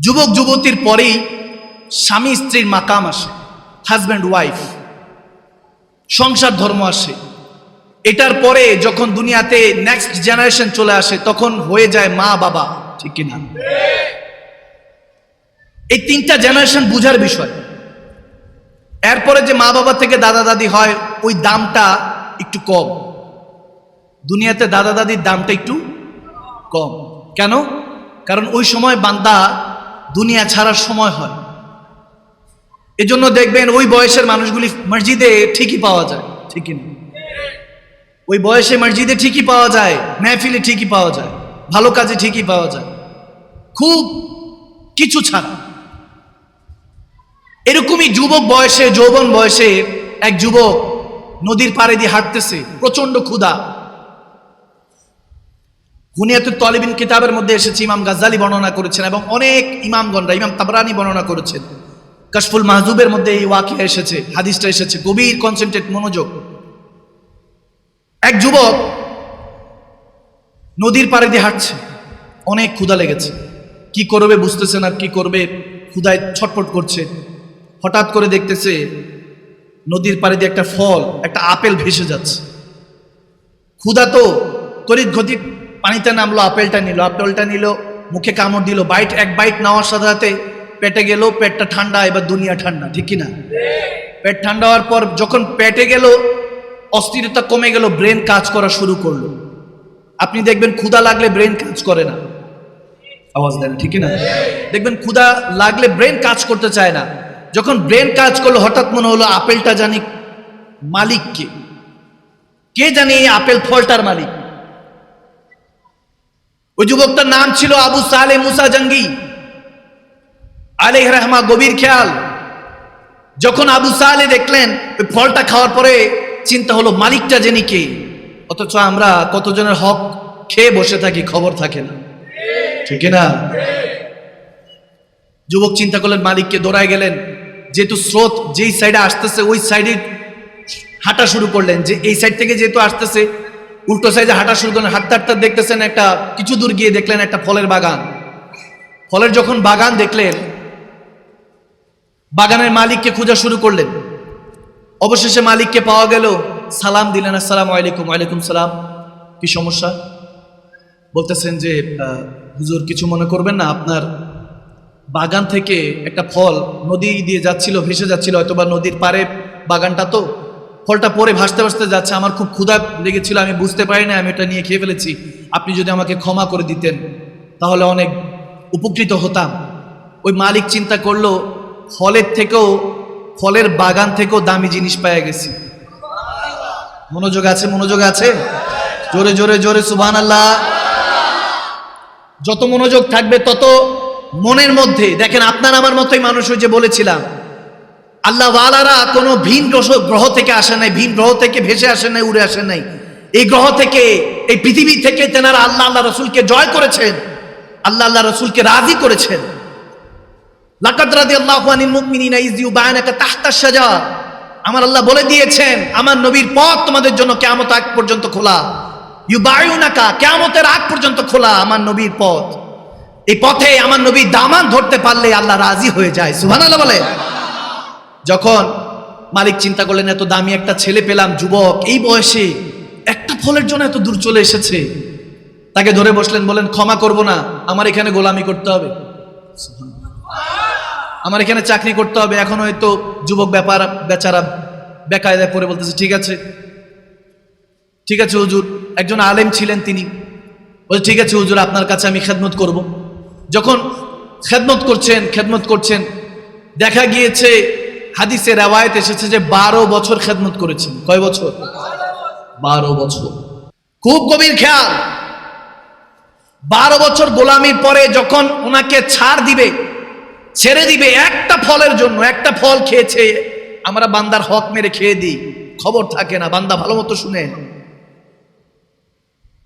যুবক যুবতীর পরেই স্বামী স্ত্রীর মাকাম আসে হাজব্যান্ড ওয়াইফ সংসার ধর্ম আসে। এটার পরে যখন দুনিয়াতে নেক্সট জেনারেশন চলে আসে, তখন হয়ে যায় মা, বাবা, ঠিক কিনা এই তিনটা জেনারেশন বুঝার বিষয়। এরপরে যে মা, বাবা থেকে দাদা, দাদি হয়, ওই দামটা একটু কম। দুনিয়াতে দাদা, দাদির দামটা একটু কম। কেন? কারণ ওই সময় বান্দা দুনিয়া ছাড়ার সময় হয়। এজন্য দেখবেন ওই বয়সের মানুষগুলি মসজিদে ঠিকই পাওয়া যায়। ঠিকই না? ওই বয়সে মসজিদে ঠিকই পাওয়া যায়, মেহফিলে ঠিকই পাওয়া যায়, ভালো কাজে ঠিকই পাওয়া যায়। খুব কিছু ছাড়া। এরকমই যুবক বয়সে, যৌবন বয়সে এক যুবক নদীর পাড়ে দিয়ে হাঁটতেছে প্রচণ্ড ক্ষুধা। হুনিয়াতুল তলিবিন কিতাবের মধ্যে এসেছে, ইমাম গাজ্জালি বর্ণনা করেছেন এবং অনেক ইমামগণরা, ইমাম তাবরানি বর্ণনা করেছেন। কাশফুল মাহজুবের মধ্যে এই ওয়াকিয়া এসেছে, হাদিসটা এসেছে, গভীর কনসেন্ট্রেট মনোযোগ। এক যুবক নদীর পাড়ে দিয়ে হাঁটছে, অনেক ক্ষুধা লেগেছে। কি করবে বুঝতেছে না, কি করবে ক্ষুধায় ছটফট করছে। হঠাৎ করে দেখতেছে নদীর পাড়ে দিয়ে একটা ফল, একটা আপেল ভেসে যাচ্ছে। ক্ষুধা তো তড়িৎ গতি পানিতে নামলো, আপেলটা নিল আপেলটা নিল, মুখে কামড় দিল বাইট এক বাইট নেওয়ার সাথে সাথে পেটে গেল, পেটটা ঠান্ডা, এবার দুনিয়া ঠান্ডা, ঠিক কি না পেট ঠান্ডা হওয়ার পর যখন পেটে গেল, অস্থিরতা কমে গেল ব্রেন কাজ করা শুরু করল। আপনি দেখবেন ক্ষুধা লাগলে ব্রেন কাজ করে না। আওয়াজ দেন, ঠিক না দেখবেন ক্ষুধা লাগলে ব্রেন কাজ করতে চায় না। যখন ব্রেন কাজ করল, হঠাৎ মনে হলো আপেলটা জানি মালিক কে জানি আপেল ফলটার মালিক? ওই যুবকটার নাম ছিল আবু সালে মুসা জঙ্গি। আলেহ রহমা, গভীর খেয়াল। যখন আবু সালে দেখলেন, ওই ফলটা খাওয়ার পরে চিন্তা হলো, মালিকটা জেনি কে? অথচ আমরা কতজনের হক খেয়ে বসে থাকি, খবর থাকে না। ঠিক না? যুবক চিন্তা করলেন, মালিককে দৌড়ায় গেলেন। যেহেতু স্রোত যেই সাইডে আসতেছে, ওই সাইডে হাঁটা শুরু করলেন। যে এই সাইড থেকে যেহেতু আসতেছে উল্টো সাইজে হাঁটা শুরু করলেন হাঁটতে হাঁটতে দেখতেছেন একটা, কিছু দূর গিয়ে দেখলেন একটা ফলের বাগান। ফলের যখন বাগান দেখলেন, বাগানের মালিককে খোঁজা শুরু করলেন। অবশেষে মালিককে পাওয়া গেল, সালাম দিলেন, আসসালাম আলাইকুম, ওয়ালাইকুম সালাম। কি সমস্যা? বলতেছেন যে হুজুর, কিছু মনে করবেন না, আপনার বাগান থেকে একটা ফল নদী দিয়ে যাচ্ছিল, ভেসে যাচ্ছিল হয়তো বা নদীর পারে বাগানটা তো। ফলটা পরে ভাসতে ভাসতে যাচ্ছে, আমার খুব ক্ষুধা লেগেছিল, আমি বুঝতে পারি না আমি এটা নিয়ে খেয়ে ফেলেছি। আপনি যদি আমাকে ক্ষমা করে দিতেন, তাহলে অনেক উপকৃত হতাম। ওই মালিক চিন্তা করল, ফলের থেকেও, ফলের বাগান থেকেও দামি জিনিস পাওয়া গেছি। মনোযোগ আছে মনোযোগ আছে? জোরে জোরে জোরে সুবহান আল্লাহ যত মনোযোগ থাকবে, তত মনের মধ্যে, দেখেন আপনার আমার মতোই মানুষ যে বলেছিলাম আল্লাহ ওয়ালারা কোনো ভিন গ্রহ থেকে আসে নাই, ভিন গ্রহ থেকে ভেসে আসে নাই, উড়ে আসে নাই। এই গ্রহ থেকে, এই পৃথিবী থেকে তেনারা আল্লাহ আল্লাহ রসুলকে জয় করেছেন, আল্লাহ আল্লাহ রসুলকে রাজি করেছেন। আমার আল্লাহ বলে দিয়েছেন, আমার নবীর পথ তোমাদের জন্য পর্যন্ত খোলা। আগ পর্যন্ত খোলা আমার নবীর পথ। এই পথে আমার নবী দামান ধরতে পারলে আল্লাহ রাজি হয়ে যায়। সুবহানাল্লাহ বলে। যখন মালিক চিন্তা করলেন, এত দামি একটা ছেলে পেলাম, যুবক, এই বয়সে একটা ফলের জন্য এত দূর চলে এসেছে। তাকে ধরে বসলেন বলেন ক্ষমা করব না, আমার এখানে গোলামি করতে হবে। আমার এখানে চাকরি করতে হবে। এখন হয়তো যুবক ব্যাপার, বেচারা বেকায়দায় পড়ে বলতেছে, ঠিক আছে ঠিক আছে হুজুর। একজন আলেম ছিলেন তিনি। বলছে, ঠিক আছে হুজুর, আপনার কাছে আমি খেদমত করব। যখন খেদমত করছেন খেদমত করছেন, দেখা গিয়েছে হাদিসে রেওয়ায়ত এসেছে যে বারো বছর খেদমত করেছেন। কয় বছর? বারো বছর। খুব গভীর খেয়াল। বারো বছর গোলামির পরে যখন ওনাকে ছাড় দিবে, ছেড়ে দিবে একটা ফলের জন্য, একটা ফল খেয়েছে, আমরা বান্দার হক মেরে খেয়ে দিই। খবর থাকে না, বান্দা ভালো মতো শুনে।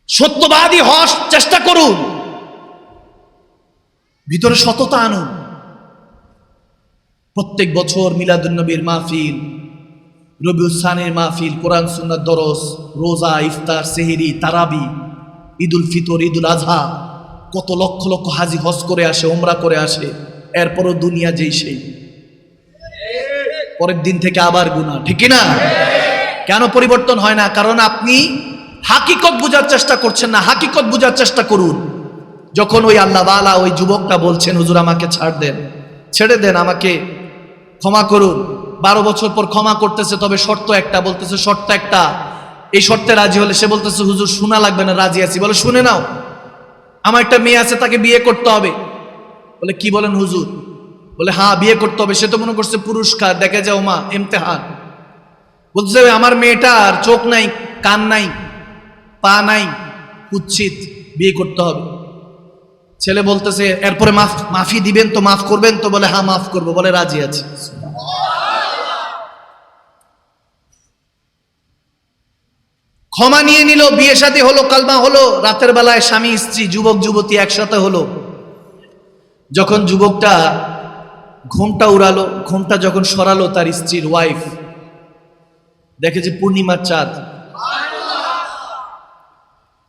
সত্যবাদী হস চেষ্টা করুন। ভিতরে সততা আনুন। প্রত্যেক বছর মিলাদুন্নবীর মাহফিল রবিউসানের মাহফিল, কোরআন, সুন্নাত, দরস, রোজা, ইফতার, সেহেরি, তারাবি, ঈদুল ফিতর, ঈদুল আজহা, কত লক্ষ লক্ষ হাজি হজ করে আসে ওমরা করে আসে, এরপরও দুনিয়া যেই সেই। পরের দিন থেকে আবার গুণা ঠিক না কেন পরিবর্তন হয় না? কারণ আপনি হাকিকত বোঝার চেষ্টা করছেন না, হাকিকত বোঝার চেষ্টা করুন। যখন ওই আল্লাহ আল্লাহওয়ালা ওই যুবকটা বলছেন, হুজুর, আমাকে ছাড় দেন, ছেড়ে দেন, আমাকে ক্ষমা করুন। বারো বছর পর ক্ষমা করতেছে, তবে শর্ত একটা, বলতেছে, শর্ত একটা। এই শর্তে রাজি হলে সে বলতেছে, হুজুর, শোনা লাগবে না, রাজি আছি। বলে, শুনে নাও, আমার একটা মেয়ে আছে, তাকে বিয়ে করতে হবে। বলে, কি বলেন হুজুর? বলে হ্যাঁ বিয়ে করতে হবে। সে তো মনে করছে পুরস্কার দেখে যাও মা এমতেহান বলছে আমার মেয়েটার চোখ নাই, কান নাই, পা নাই কুচ্ছিত বিয়ে করতে হবে। ছেলে বলতেছে, এরপরে মাফ, মাফি দিবেন তো, মাফ করবেন তো? বলে হ্যাঁ মাফ করব। বলে, রাজি আছে। ক্ষমা নিয়ে নিল, বিয়ে শাদী হলো, কালমা হলো, রাতের বেলায় স্বামী, স্ত্রী, যুবক, যুবতী একসাথে হলো। যখন যুবকটা ঘুমটা উড়ালো, ঘুমটা যখন সরালো, তার স্ত্রীর ওয়াইফ দেখে যে পূর্ণিমার চাঁদ।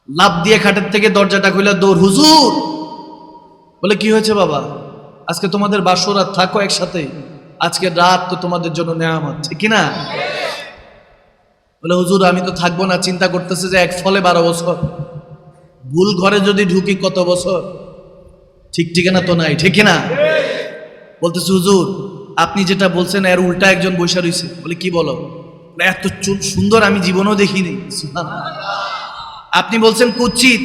লাভ দিয়ে খাটের থেকে দরজাটা খুলে, দৌড়, হুজুর! বলে, কি হয়েছে বাবা? আজকে তোমাদের বাসরাত থাকো একসাথে। আজকে রাত তো তোমাদের জন্য নেওয়া ঠিক না? বলে, হুজুর, আমি তো থাকব না। চিন্তা করতেছে যে এক ফলে বারো বছর। ভুল ঘরে যদি ঢুকি কত বছর? ঠিক ঠিকানা তো নাই, ঠিক না? বলতেছে, হুজুর, আপনি যেটা বলছেন, এর উল্টা একজন বৈশা রয়েছে বলে, কি বলো? এত সুন্দর আমি জীবনেও দেখিনি। আপনি বলছেন কুচ্ছিত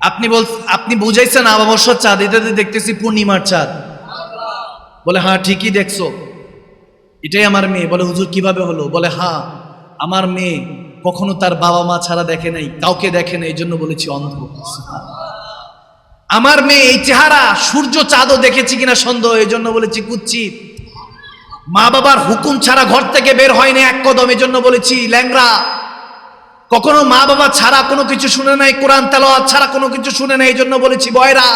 আপনি বল, আপনি বুঝাইছেন অবসর চাঁদ এটাতে দেখতেছি পূর্ণিমার চাঁদ। বলে হ্যাঁ ঠিকই দেখছ। এটাই আমার মেয়ে। বলে, হুজুর, কীভাবে হলো? বলে হ্যাঁ আমার মেয়ে কখনো তার বাবা মা ছাড়া দেখে নাই, কাউকে দেখে নাই। এই জন্য বলেছি, অন্ধ। আমার মেয়ে এই চেহারা, সূর্য চাঁদও দেখেছি কিনা সন্দেহ এই জন্য বলেছি কুচ্ছিত মা বাবার হুকুম ছাড়া ঘর থেকে বের হয়নি এক কদম এই জন্য বলেছি ল্যাংরা কখনো মা বাবা ছাড়া কোনো কিছু শুনে নাই, কোরআন তেলাওয়াত ছাড়া কোনো কিছু শুনে নাই এই জন্য বলেছি, বয়রা।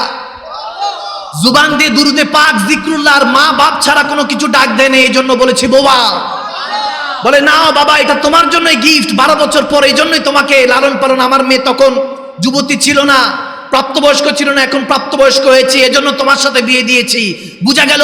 জুবান দিয়ে দুরুদে পাক, জিক্রুল্লাহ আর মা বাপ ছাড়া কোনো কিছু ডাক দেয় না এই জন্য বলেছি, বোবা। বলে, না বাবা, এটা তোমার জন্যই গিফট বারো বছর পর এই জন্যই তোমাকে লালন পালন। আমার মেয়ে তখন যুবতী ছিল না। প্রাপ্তবয়স্ক ছিল না, এখন প্রাপ্তবয়স্ক হয়েছে, এজন্য তোমার সাথে বিয়ে দিয়েছি। বুঝা গেল,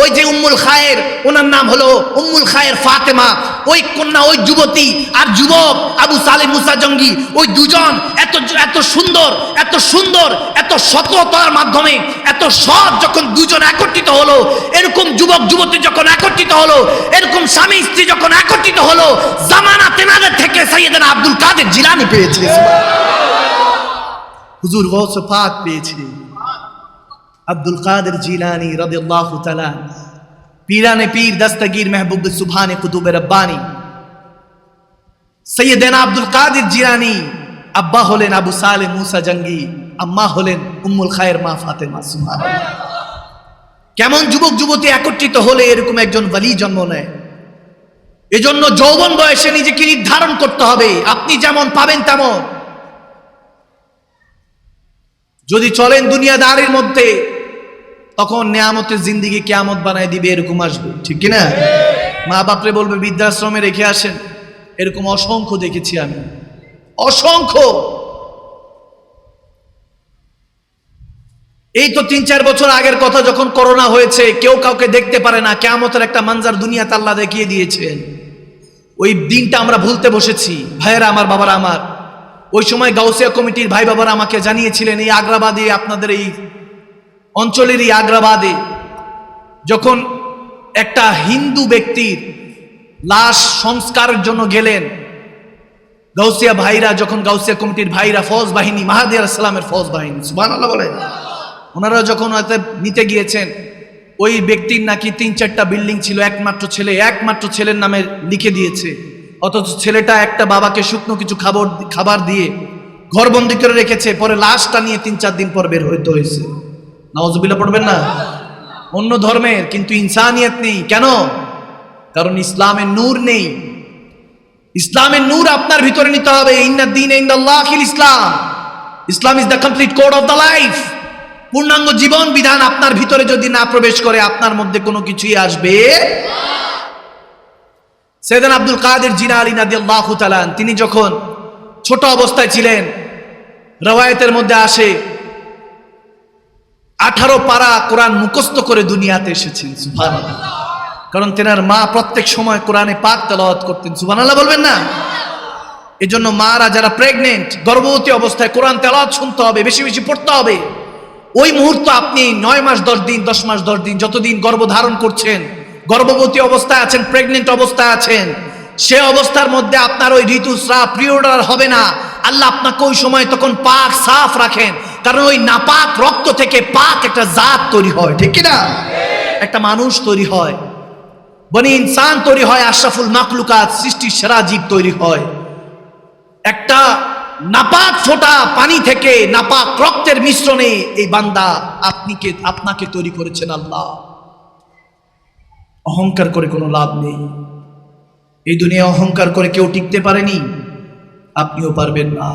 ওই যে উম্মুল খায়ের, ওনার নাম হলো উম্মুল খায়ের ফাতেমা, ওই কন্যা, ওই যুবতী আর যুবক আবু সালে মুসা জঙ্গি, ওই দুজন এত এত সুন্দর এত সুন্দর, এত সততার মাধ্যমে, এত সৎ যখন দুজন একত্রিত হলো, এরকম যুবক, যুবতী যখন একত্রিত হলো, এরকম স্বামী, স্ত্রী যখন একত্রিত হলো, জামানা তেনাদের থেকে সাইয়েদানা আব্দুল কাদের জিলানি পেয়েছে। হুজুর গৌস পাক পেয়েছে। আব্দুল কাদের জিলানি রাদিয়াল্লাহু তাআলা, পীরানে পীর দস্তগীর মেহবুব সুবহানে কুতুব রব্বানি। সৈয়দেনা আব্দুল কাদের জিলানি, আব্বা হলেন আবু সালে মুসা জঙ্গি, আম্মা হলেন উম্মুল খায়ের মা ফাতেমা, সুবহানাল্লাহ। কেমন যুবক যুবতী একত্রিত হলে এরকম একজন বলি জন্ম নেয়। এজন্য যৌবন বয়সে নিজেকে নির্ধারণ করতে হবে। আপনি যেমন পাবেন তেমন। যদি চলেন দুনিয়াদারির মধ্যে, তখন নেয়ামতের জিন্দিগি কেয়ামত বানায় দিবে, এরকম আসবে। ঠিক কি না মা বাপরে বলবে, বৃদ্ধাশ্রমে রেখে আসেন। এরকম অসংখ্য দেখেছি আমি। অসংখ্য! এই তো তিন চার বছর আগের কথা, যখন করোনা হয়েছে, কেউ কাউকে দেখতে পারে না, কেয়ামতের একটা মানজার দুনিয়া তাল্লা দেখিয়ে দিয়েছেন। ওই দিনটা আমরা ভুলতে বসেছি। ভাইয়েরা, আমার বাবারা, আমার। ওই সময় গাউসিয়া কমিটির ভাই বাবারা আমাকে জানিয়েছিলেন, এই আগ্রাবাদে, আপনাদের এই অঞ্চলেরই আগ্রাবাদে যখন একটা হিন্দু ব্যক্তির লাশ সংস্কারের জন্য গেলেন, গাউসিয়া ভাইরা, যখন গাউসিয়া কমিটির ভাইরা ফৌজ বাহিনী মাহাদিয়া ইসলামের ফৌজ বাহিনী আল্লাহ বলে, ওনারা যখন হয়তো নিতে গিয়েছেন, ওই ব্যক্তির নাকি তিন চারটা বিল্ডিং ছিল, একমাত্র ছেলে, একমাত্র ছেলের নামে লিখে দিয়েছে। অথচ ছেলেটা একটা বাবাকে শুকনো কিছু খাবার খাবার দিয়ে ঘরবন্দি করে রেখেছে, পরে লাশটা নিয়ে তিন চার দিন পর বের হইতে হয়েছে নওয়াজবিল্লা পড়বেন না? অন্য ধর্মের, কিন্তু ইনসানিয়ত নেই। কেন? কারণ ইসলামের নূর নেই। ইসলামের নূর আপনার ভিতরে নিতে হবে। Islam. Islam is the complete code of the life. পূর্ণাঙ্গ জীবন বিধান আপনার ভিতরে যদি না প্রবেশ করে, আপনার মধ্যে কোনো কিছুই আসবে সেদিন আব্দুল কাদের জিনা আলী নাদি আল্লাহ তালান তিনি যখন ছোট অবস্থায় ছিলেন, রওয়ায়তের মধ্যে আসে, আঠারো পারা কোরআন মুখস্থ করে দুনিয়াতে এসেছেন, সুবহানাল্লাহ। কারণ তেনার মা প্রত্যেক সময় কোরআনে পাক তেলাওয়াত করতেন, সুবহানাল্লাহ বলবেন না? এজন্য মারা যারা প্রেগনেন্ট গর্ভবতী অবস্থায় কোরআন তেলাওয়াত শুনতে হবে, বেশি বেশি পড়তে হবে। ওই মুহূর্ত আপনি নয় মাস, দশ দিন, দশ মাস, দশ দিন যতদিন গর্ভ ধারণ করছেন গর্ভবতী অবস্থায় আছেন প্রেগনেন্ট অবস্থায় আছেন। সে অবস্থার মধ্যে আপনার ওই ঋতুস্রাব প্রিয়ডার হবে না। আল্লাহ আপনাকে ওই সময় তখন পাক সাফ রাখেন। কারণ ওই নাপাক রক্ত থেকে পাক একটা জাত তৈরি হয়, ঠিক কি না একটা মানুষ তৈরি হয়। বনি ইনসান তৈরি হয়, আশরাফুল মাকলুকাত সৃষ্টির সেরা জীব তৈরি হয়। একটা নাপাক ফোঁটা পানি থেকে নাপাক রক্তের মিশ্রণে এই বান্দা আপনিকে, আপনাকে তৈরি করেছেন আল্লাহ। অহংকার করে কোনো লাভ নেই। এই দুনিয়া অহংকার করে কেউ টিকতে পারেনি? আপনিও পারবেন না।